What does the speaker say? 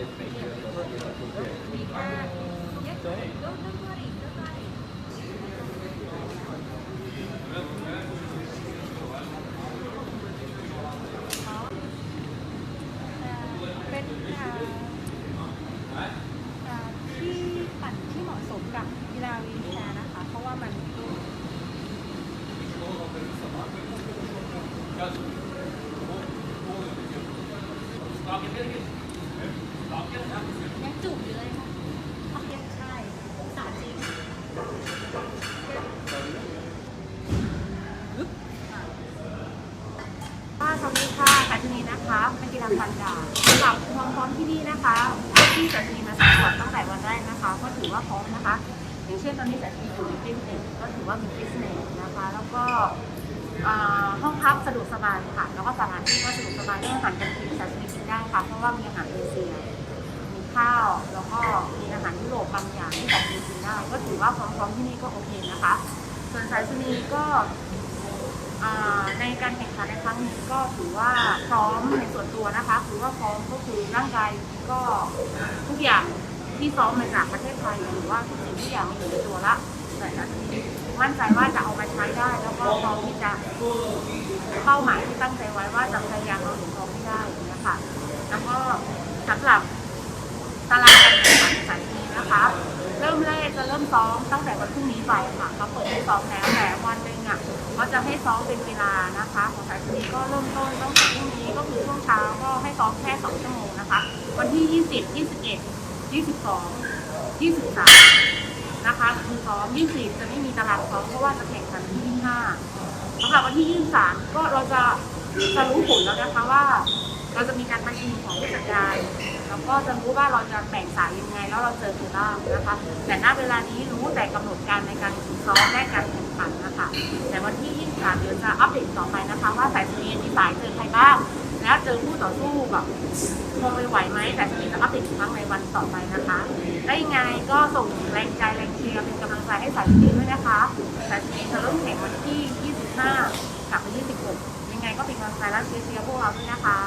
เป็นอ่าอ่าที่ปั่นที่เหมาะสมกับกีฬาวีลแชร์นะคะ เพราะว่ามันยังจุกอยู่เลยค่ะโอเคใช่สาจริง ค่ะ สวัสดีค่ะกัจนีนะคะเป็นกีฬาฟันดาสำหรับความพร้อมที่นี่นะคะที่กัจนีมาสมัครตั้งแต่วันแรกนะคะ ก็ถือว่าพร้อมนะคะ อย่างเช่นตอนนี้กัจนีอยู่ในฟิตเนสก็ถือว่ามีฟิตเนสนะคะ แล้วก็ห้องพักสะดวกสบายค่ะ แล้วก็สถานที่ก็สะดวกสบายเรื่องอาหารการกินกัจนีกินได้ค่ะ เพราะว่ามีอาหารเอเชียมีข้าว แล้วก็มีอาหารยุโรปบางอย่างที่กัจนีกินได้ ก็ถือว่าพร้อมๆที่นี่ก็โอเคนะคะ ส่วนสายชนีก็ ในการแข่งขันในครั้งนี้ก็ถือว่าพร้อมในส่วนตัวนะคะถือว่าพร้อมก็คือร่างกายก็ทุกอย่างที่ซ้อมมาจากประเทศไทยหรือว่าทุกสิ่งทุกอย่างมันอยู่ในตัวละแต่ละทีมั่นใจว่าจะเอามาใช้ได้ แล้วก็พร้อมที่จะเป้าหมายที่ตั้งใจไว้ว่าจะพยายามเอาเหรียญทองให้ได้อย่างเงี้ยค่ะแล้วก็สำหรับตารางการแข่งขันสายนี้นะคะ เริ่มแรกจะเริ่มซ้อมตั้ง ไปค่ะเขาเปิดให้ซ้อมแล้วแต่วันหนึ่งอะก็จะให้ซ้อมเป็นเวลานะคะของสายชนีก็เริ่มต้นตั้งแต่พรุ่งนี้ก็คือช่วงเช้าก็ให้ซ้อมแค่สองชั่วโมงนะคะ วันที่20 21 22 23นะคะคือซ้อม20จะไม่มีตารางซ้อมเพราะว่าจะแข่งขันวันที่25สำหรับวันที่23ก็เราจะจะรู้ผลแล้วนะคะว่า แล้วก็จะรู้ว่าเราจะแบ่งสายยังไง แล้วเราเจอใครบ้างนะคะ แต่ณเวลานี้รู้แต่กำหนดการในการฝึกซ้อมและการแข่งขันนะคะ แต่วันที่23เดี๋ยวจะอัปเดตต่อไปนะคะ ว่าสายสเนีที่สายเจอใครบ้าง และเจอคู่ต่อสู้แบบพอไปไหวไหมแต่สเนีจะอัปเดตอีกครั้งในวันต่อไปนะคะและยังไงก็ส่งแรงใจแรงเชียร์เป็นกำลังใจให้สายสเนีด้วยนะคะสายสเนีจะเริ่มแข่งวันที่25กับวันที่16ยังไงก็เป็นกำลังใจและเชียร์พวกเราด้วยนะคะ